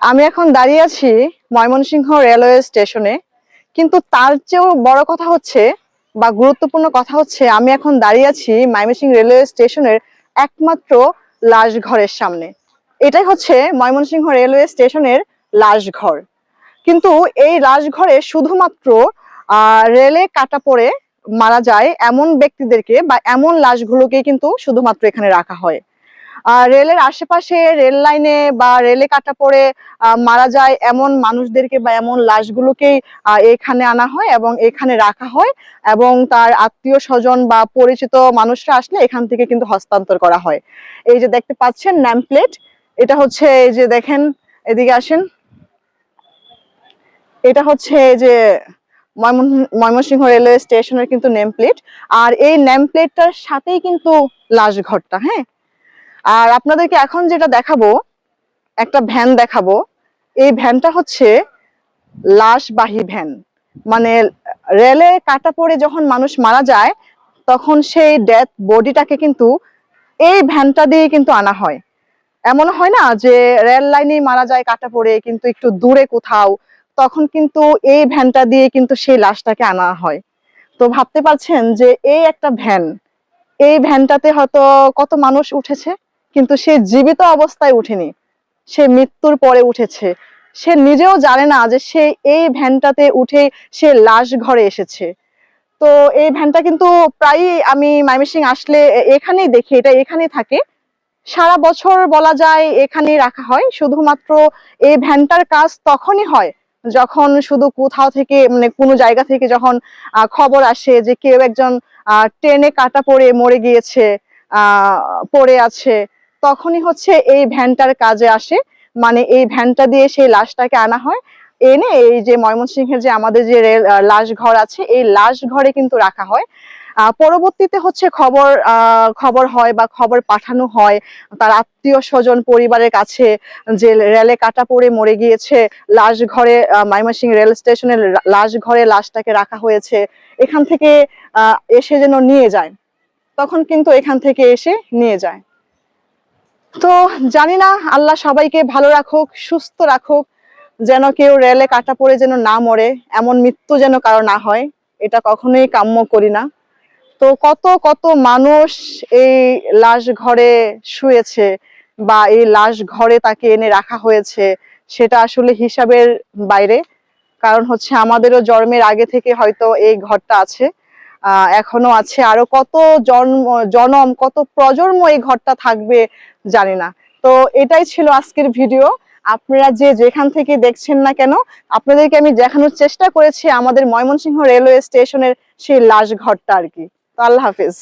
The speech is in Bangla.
আমি এখন দাঁড়িয়ে আছি ময়মনসিংহ রেলওয়ে স্টেশনে। কিন্তু তার চেয়েও বড় কথা হচ্ছে বা গুরুত্বপূর্ণ কথা হচ্ছে, আমি এখন দাঁড়িয়ে আছি ময়মনসিংহ রেলওয়ে স্টেশনের একমাত্র লাশ ঘরের সামনে। এটাই হচ্ছে ময়মনসিংহ রেলওয়ে স্টেশনের লাশ ঘর। কিন্তু এই লাশ ঘরে শুধুমাত্র রেলে কাটা পড়ে মারা যায় এমন ব্যক্তিদেরকে বা এমন লাশগুলোকে কিন্তু শুধুমাত্র এখানে রাখা হয়। রেলের আশেপাশে রেল লাইনে বা রেলে কাটা পড়ে মারা যায় এমন মানুষদেরকে বা এমন লাশগুলোকেই এখানে আনা হয় এবং এখানে রাখা হয় এবং তার আত্মীয় স্বজন বা পরিচিত মানুষরা আসলে এখান থেকে কিন্তু হস্তান্তর করা হয়। এই যে দেখতে পাচ্ছেন ন্যাম প্লেট এটা হচ্ছে এই যে দেখেন, এদিকে আসেন। এটা হচ্ছে যে ময়মন- ময়মনসিংহ রেলওয়ে স্টেশনের কিন্তু নেম প্লেট আর এই নেম প্লেটটার সাথেই কিন্তু লাশ ঘরটা হ্যাঁ? আর আপনাদেরকে এখন যেটা দেখাবো, একটা ভ্যান দেখাবো। এই ভ্যানটা হচ্ছে লাশবাহী ভ্যান। মানে রেলে কাটা পড়ে যখন মানুষ মারা যায়, তখন সেই ডেথ বডিটাকে কিন্তু এই ভ্যানটা দিয়ে কিন্তু আনা হয়। এমন হয় না যে রেল লাইনে মারা যায় কাটা পড়ে, কিন্তু একটু দূরে কোথাও, তখন কিন্তু এই ভ্যানটা দিয়ে কিন্তু সেই লাশটাকে আনা হয়। তো ভাবতে পারছেন যে এই একটা ভ্যান, এই ভ্যানটাতে হয়তো কত মানুষ উঠেছে? কিন্তু সে জীবিত অবস্থায় উঠেনি। সে মৃত্যুর পরে উঠেছে। সে নিজেও জানে না যে সে এই ভ্যানটাতে উঠে সে লাশ ঘরে এসেছে। তো এই ভ্যানটা কিন্তু প্রায়ই আমি মাইমেসিং আসলে এখানেই দেখি, এটা এখানেই থাকে। সারা বছর বলা যায় এখানেই রাখা হয়। শুধুমাত্র এই ভ্যানটার কাজ তখনই হয় যখন শুধু কোথাও থেকে মানে কোনো জায়গা থেকে যখন খবর আসে যে কেউ একজন ট্রেনে কাটা পড়ে মরে গিয়েছে পড়ে আছে। তখনই হচ্ছে এই ভ্যানটার কাজে আসে। মানে এই ভ্যানটা দিয়ে সেই লাশটাকে আনা হয়। এনে এই যে ময়মনসিংহের যে আমাদের যে রেল লাশ ঘর আছে, এই লাশ ঘরে কিন্তু রাখা হয়। পরবর্তীতে হচ্ছে খবর খবর হয় বা খবর পাঠানো হয়। তার আত্মীয় স্বজন পরিবারের কাছে যে রেলে কাটা পড়ে মরে গিয়েছে, লাশ ঘরে ময়মনসিংহ রেল স্টেশনের লাশ ঘরে লাশটাকে রাখা হয়েছে। এখান থেকে এসে যেন নিয়ে যায়। তখন কিন্তু এখান থেকে এসে নিয়ে যায়। তো জানি না, আল্লাহ সবাইকে ভালো রাখুক, সুস্থ রাখুক, যেন কেউ রেলে কাটা পড়ে যেন না মরে, এমন মৃত্যু যেন কারও না হয়, এটা কখনোই কাম্য করি না। তো কত কত মানুষ এই লাশ ঘরে শুয়েছে বা এই লাশ ঘরে তাকে এনে রাখা হয়েছে, সেটা আসলে হিসাবের বাইরে। কারণ হচ্ছে আমাদেরও জন্মের আগে থেকে হয়তো এই ঘরটা আছে। এখনও আছে। আরও কত জন্ম, জনম, কত প্রজন্ম এই ঘরটা থাকবে জানি না। তো এটাই ছিল আজকের ভিডিও। আপনারা যে যেখান থেকে দেখছেন না কেন, আপনাদেরকে আমি দেখানোর চেষ্টা করেছি আমাদের ময়মনসিংহ রেলওয়ে স্টেশনের সেই লাশ ঘরটা আর কি। তো আল্লাহ হাফিজ।